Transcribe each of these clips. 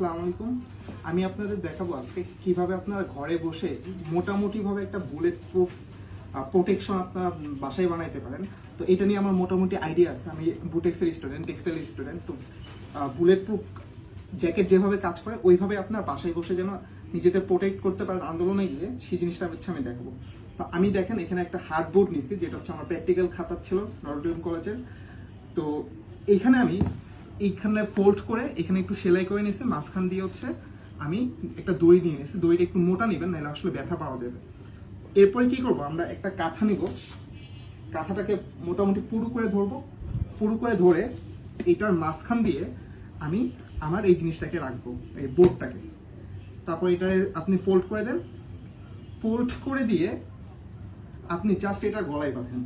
আসসালামু আলাইকুম আমি আপনাদের দেখাবো আজকে কীভাবে আপনারা ঘরে বসে মোটামুটিভাবে একটা বুলেট প্রুফ প্রোটেকশন আপনারা বাসায় বানাইতে পারেন। তো এটা নিয়ে আমার মোটামুটি আইডিয়া আছে। আমি বুটেক্সের স্টুডেন্ট টেক্সটাইলের স্টুডেন্ট তো বুলেট প্রুফ জ্যাকেট যেভাবে কাজ করে, ওইভাবে আপনার বাসায় বসে যেন নিজেদের প্রোটেক্ট করতে পারেন আন্দোলনে গিয়ে, সেই জিনিসটা হচ্ছে আমি দেখাবো। তো আমি দেখেন, এখানে একটা হার্ডবোর্ড নিচ্ছি, যেটা হচ্ছে আমার প্র্যাকটিক্যাল খাতা ছিল নরডিয়াম কলেজের তো এখানে আমি এইখানে ফোল্ড করে এখানে একটু সেলাই করে নিয়েছি, মাঝখান দিয়ে হচ্ছে আমি একটা দড়ি নিয়ে নিয়েছি। দড়িটা একটু মোটা নেবেন, নাহলে আসলে ব্যথা পাওয়া যাবে। এরপরে কি করব, আমরা একটা কাঁথা নিব। কাঁথাটাকে মোটামুটি পুরু করে ধরবো। পুরু করে ধরে এটার মাঝখান দিয়ে আমি আমার এই জিনিসটাকে রাখব, এই বোর্ডটাকে। তারপর এটা আপনি ফোল্ড করে দেন। ফোল্ড করে দিয়ে আপনি জাস্ট এটা গলায় বাঁধেন।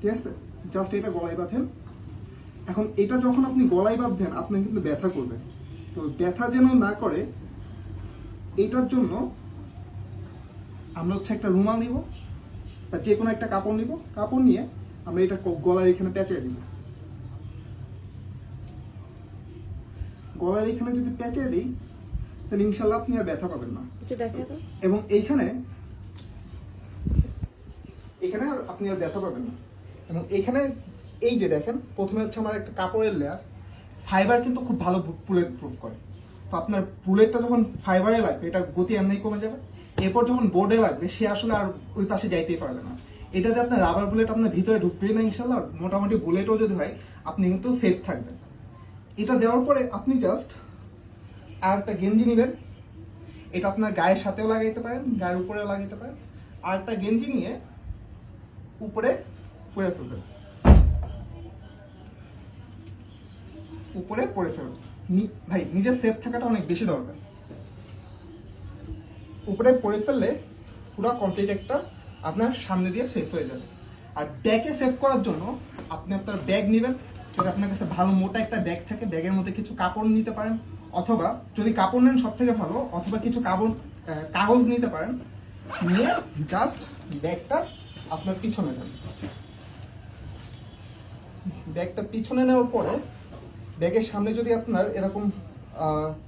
ঠিক আছে? জাস্ট এটা গলায় বাঁধেন। এখন এটা যখন আপনি গলায় বাঁধবেন আপনার কিন্তু ব্যথা করবে। তো ব্যথা যেন না করে এটার জন্য আমরা হচ্ছে একটা রুমাল নিব বা যে কোনো একটা কাপড় নিব। কাপড় নিয়ে আমরা এটা গলার এখানে পেঁচিয়ে দিব। গলার এখানে যদি পেঁচিয়ে দিই তাহলে ইনশাল্লাহ আপনি আর ব্যথা পাবেন না। এবং এইখানে এখানে আর আপনি আর ব্যথা পাবেন না। এবং এখানে এই যে দেখেন, প্রথমে হচ্ছে আমার একটা কাপড়ের লেয়ার ফাইবার কিন্তু খুব ভালো বুলেট প্রুফ করে। তো আপনার বুলেটটা যখন ফাইবারে লাগবে এটা গতি এমনি কমে যাবে। এরপর যখন বোর্ডে লাগবে, সে আসলে আর ওই পাশে যাইতেই পারবে না। এটাতে আপনার রাবার বুলেট আপনার ভিতরে ঢুকবেই না, ইনশাল্লাহ। মোটামুটি বুলেটও যদি হয়, আপনি কিন্তু সেফ থাকবেন। এটা দেওয়ার পরে আপনি জাস্ট আর একটা গেঞ্জি নেবেন। এটা আপনার গায়ের সাথেও লাগাইতে পারেন, গায়ের উপরেও লাগাইতে পারেন। আর একটা গেঞ্জি নিয়ে উপরে পরে ফেলবেন। উপরে পরে ফেলবেন ভাই, নিজের সেফ থাকাটা অনেক বেশি দরকার। উপরে পরে ফেললে পুরো কমপ্লিট একটা আপনার সামনে দিয়ে সেফ হয়ে যাবে। আর ব্যাগে সেভ করার জন্য আপনি আপনার ব্যাগ নেবেন, যদি আপনার কাছে ভালো মোটা একটা ব্যাগ থাকে ব্যাগের মধ্যে কিছু কাপড় নিতে পারেন, অথবা যদি কাপড় নেন সব থেকে ভালো, অথবা কিছু কাপড় কাগজ নিতে পারেন, নিয়ে জাস্ট ব্যাগটা আপনার পিছনে নেন ব্যাগটা পিছনে নেওয়ার পরে ব্যাগের সামনে যদি আপনার এরকম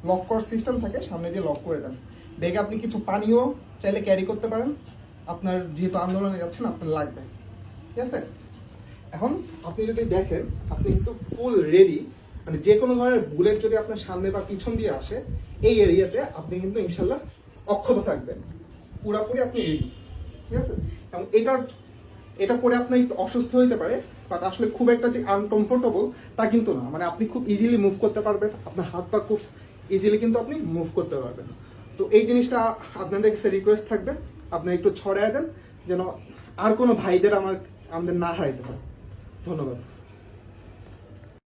লক করার সিস্টেম থাকে, সামনে দিয়ে লক করে দেন। ব্যাগে আপনি কিছু পানিও চাইলে ক্যারি করতে পারেন। আপনার যেহেতু আন্দোলনে যাচ্ছেন, আপনার লাগবে। ঠিক আছে? এখন আপনি যদি দেখেন, আপনি কিন্তু ফুল রেডি মানে যে কোনো ধরনের বুলেট যদি আপনার সামনে বা পিছন দিয়ে আসে, এই এরিয়াতে আপনি কিন্তু ইনশাল্লাহ অক্ষত থাকবেন। পুরাপুরি আপনি রেডি ঠিক আছে? এবং এটা এটা পরে আপনার একটু অসুস্থ হইতে পারে বাট আসলে খুব একটা যে আনকমফোর্টেবল তা কিন্তু না। মানে আপনি খুব ইজিলি মুভ করতে পারবেন, আপনার হাত পা খুব ইজিলি কিন্তু আপনি মুভ করতে পারবেন। তো এই জিনিসটা আপনাদের কাছে রিকোয়েস্ট থাকবে আপনি একটু ছড়ায় দেন, যেন আর কোনো ভাইদের আমার আমাদের না হারাইতে হয়। ধন্যবাদ।